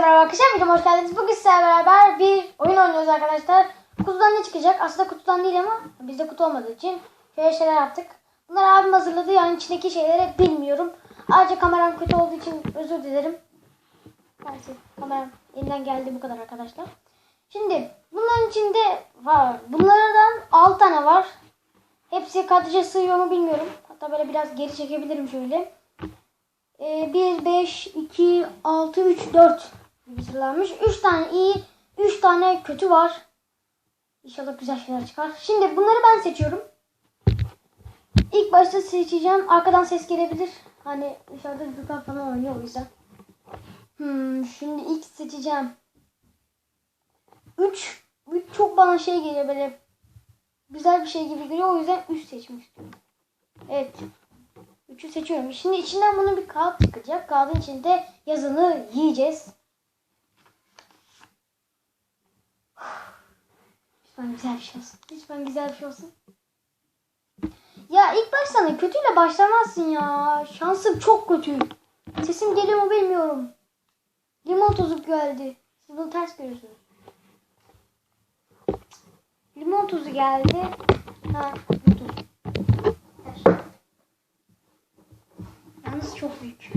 merhaba arkadaşlar. Videoma hoş geldiniz. Bugün sizlerle beraber bir oyun oynuyoruz arkadaşlar. Kutudan ne çıkacak? Aslında kutudan değil ama bizde kutu olmadığı için şöyle şeyler yaptık. Bunları abim hazırladı. Yani içindeki şeyleri bilmiyorum. Ayrıca kameram kötü olduğu için özür dilerim. Maalesef kameram elinden geldi bu kadar arkadaşlar. Şimdi bunların içinde var. Bunlardan 6 tane var. Hepsi kadraja sığıyor mu bilmiyorum. Hatta böyle biraz geri çekebilirim şöyle. Ee, 1, 5, 2, 6, 3, 4 gibi sıralanmış. 3 tane iyi, 3 tane kötü var. İnşallah güzel şeyler çıkar. Şimdi bunları ben seçiyorum. İlk başta seçeceğim. Arkadan ses gelebilir. Hani dışarıda Gürkan falan oynuyor o yüzden. Hmm, şimdi ilk seçeceğim. 3 3 çok bana şey geliyor böyle güzel bir şey gibi geliyor. O yüzden 3 seçmiştim. Evet. 3'ü seçiyorum. Şimdi içinden bunun bir kağıt çıkacak. Kağıdın içinde yazını yiyeceğiz. Lütfen güzel bir şey olsun. Lütfen güzel bir şey olsun. Ya ilk baştan kötüyle başlamazsın ya. Şansım çok kötü. Sesim geliyor mu bilmiyorum. Limon tozu geldi. Siz bunu ters görüyorsunuz. Limon tuzu geldi. Ha, limon. Yalnız çok büyük.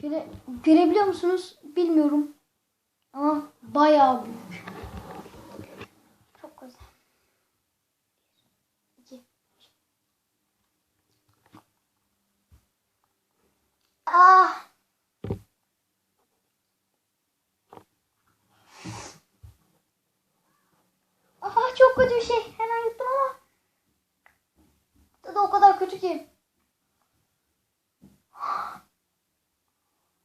Şöyle görebiliyor musunuz? Bilmiyorum. Ama bayağı büyük. Çok güzel. İki. Ah. Aha çok kötü bir şey. Hemen yuttum ama. Tadı o kadar kötü ki.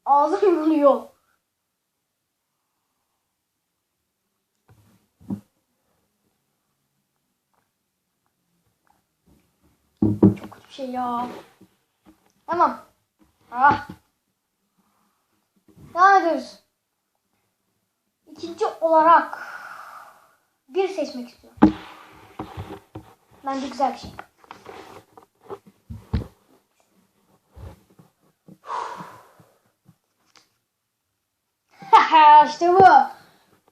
Ağzım yanıyor. Çok kötü bir şey ya. Tamam. Ah. Devam ediyoruz. İkinci olarak bir seçmek istiyorum. Bence güzel bir şey. İşte bu.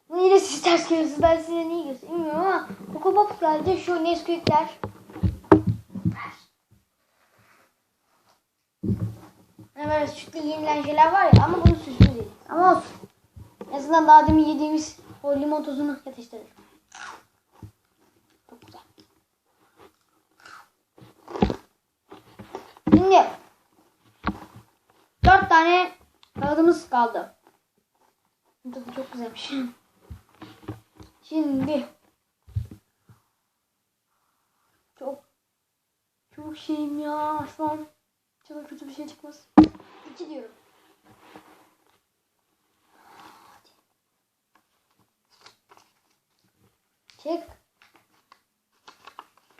Bu yine siz ters görüyorsunuz. Ben size niye göstereyim bilmiyorum ama Coco Pop geldi. Şu Nesquik'ler. Böyle sütlü yenilen şeyler var ya ama bunun sütlü değil. Ama olsun. En azından daha demin yediğimiz o limon tozunu yatıştırır. Çok güzel. Şimdi dört tane kağıdımız kaldı. Tadı çok güzelmiş. Şimdi çok çok şeyim ya şu an çok kötü bir şey çıkmaz. İki diyorum. Çek.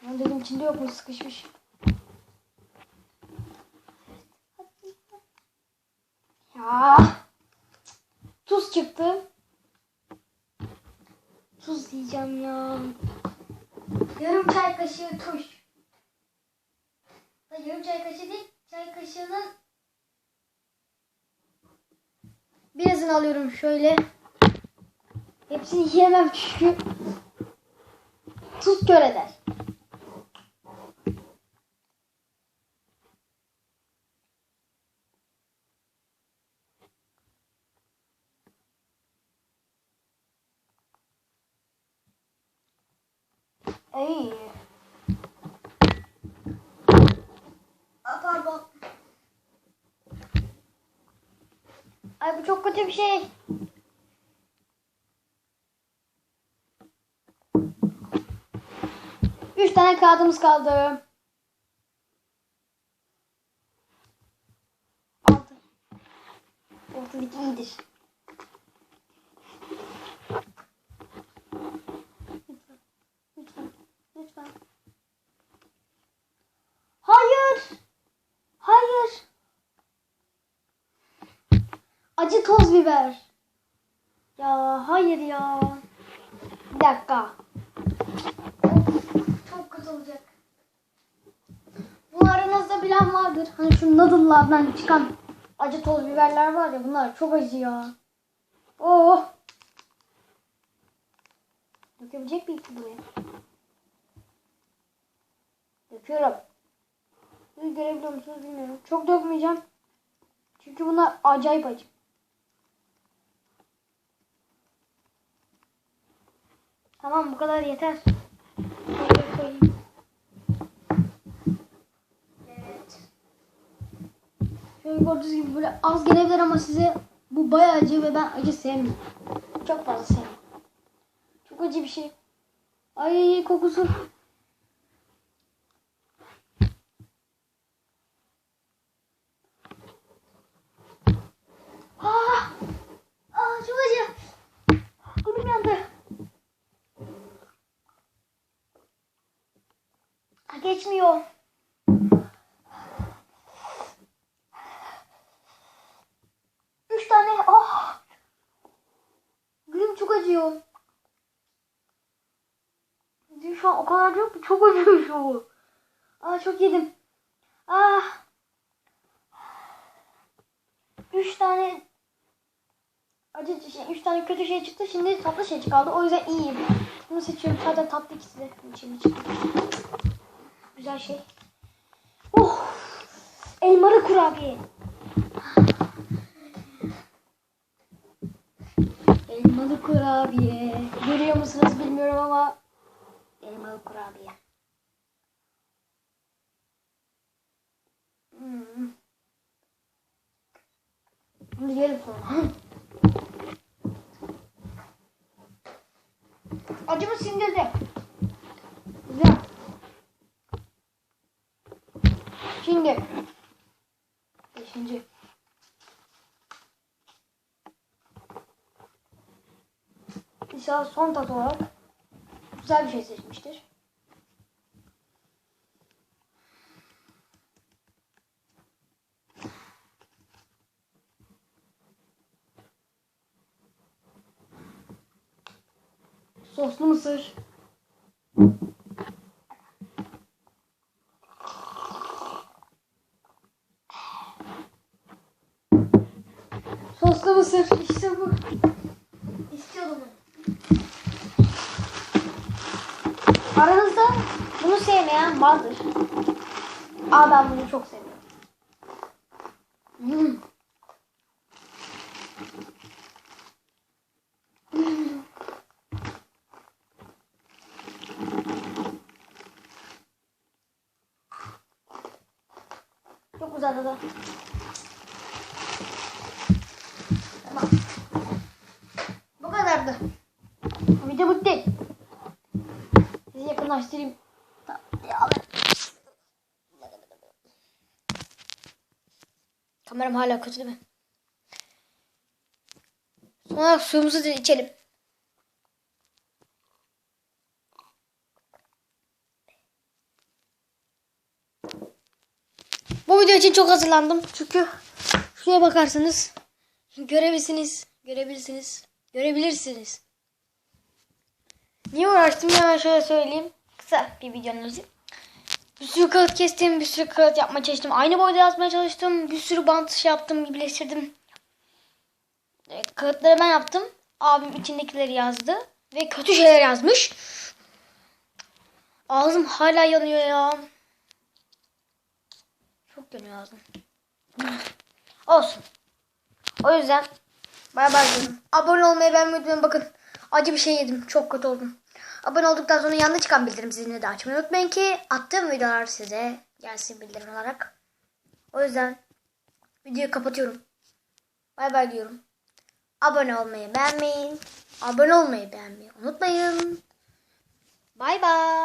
Ben dedim içinde yok mu sıkışmış. Ya. Tuz çıktı. Tuz diyeceğim ya. Yarım çay kaşığı tuz. Yarım çay kaşığı değil, çay kaşığının birazını alıyorum şöyle. Hepsini yiyemem çünkü tuz kör eder. Ay. Aa, pardon. Ay bu çok kötü bir şey. Üç tane kağıdımız kaldı. Altı. Ortadaki iyidir. Lütfen. Lütfen. Hayır. Acı toz biber. Ya hayır ya. Bir dakika. Çok kötü olacak. Bu aranızda bilen vardır. Hani şu noodle'lardan çıkan acı toz biberler var ya bunlar çok acı ya. Oh. Dökebilecek miyim buraya? Döküyorum. Siz görebiliyor musunuz bilmiyorum. Çok dökmeyeceğim. Çünkü bunlar acayip acı. Tamam bu kadar yeter. Evet. Şöyle gördüğünüz gibi böyle az gelebilir ama size bu bayağı acı ve ben acı sevmiyorum. Çok fazla sevmiyorum. Çok acı bir şey. Ay kokusu. Aa, aa çok acı. Kolum yandı. Ha, Geçmiyor. Üç tane. Ah. Gülüm çok acıyor. Şu an o kadar ki çok acıyor şu. Aa çok yedim. Ah. Üç tane acı şey, üç tane kötü şey çıktı. Şimdi tatlı şey kaldı. O yüzden iyiyim. Bunu seçiyorum. Zaten tatlı ikisi de şimdi çıktı. Güzel şey. Oh! Elmalı kurabiye. Elmalı kurabiye. Görüyor musunuz bilmiyorum ama elmalı kurabiye. Hmm. Yiyelim sonra. Acımı sindirdi. Güzel. Şimdi. Beşinci. İnşallah son tat olarak güzel bir şey seçmiştir. Soslu mısır. Soslu mısır. İşte bu. İstiyordum bunu. Aranızda bunu sevmeyen vardır. Aa ben bunu çok seviyorum. Hmm. Hmm. Çok güzel tadı. Tamam. Bu kadardı. Video bitti. Sizi yakınlaştırayım. Tamam, ya ben- Kameram hala kötü değil mi? Sonra suyumuzu da içelim. Bu video için çok hazırlandım. Çünkü şuraya bakarsanız görebilirsiniz. Görebilirsiniz. Görebilirsiniz. Niye uğraştım hemen şöyle söyleyeyim. Kısa bir videonuz. Bir sürü kağıt kestim. Bir sürü kağıt yapmaya çalıştım. Aynı boyda yazmaya çalıştım. Bir sürü bant şey yaptım. Birleştirdim. E, kağıtları ben yaptım. Abim içindekileri yazdı. Ve kötü şeyler yazmış. Ağzım hala yanıyor ya. Çok yanıyor ağzım. Olsun. O yüzden bay bay diyorum. Abone olmayı beğenmeyi unutmayın. Bakın acı bir şey yedim. Çok kötü oldum. Abone olduktan sonra yanında çıkan bildirim zilini de açmayı unutmayın ki attığım videolar size gelsin bildirim olarak. O yüzden videoyu kapatıyorum. Bay bay diyorum. Abone olmayı beğenmeyin. Abone olmayı beğenmeyi unutmayın. Bay bay.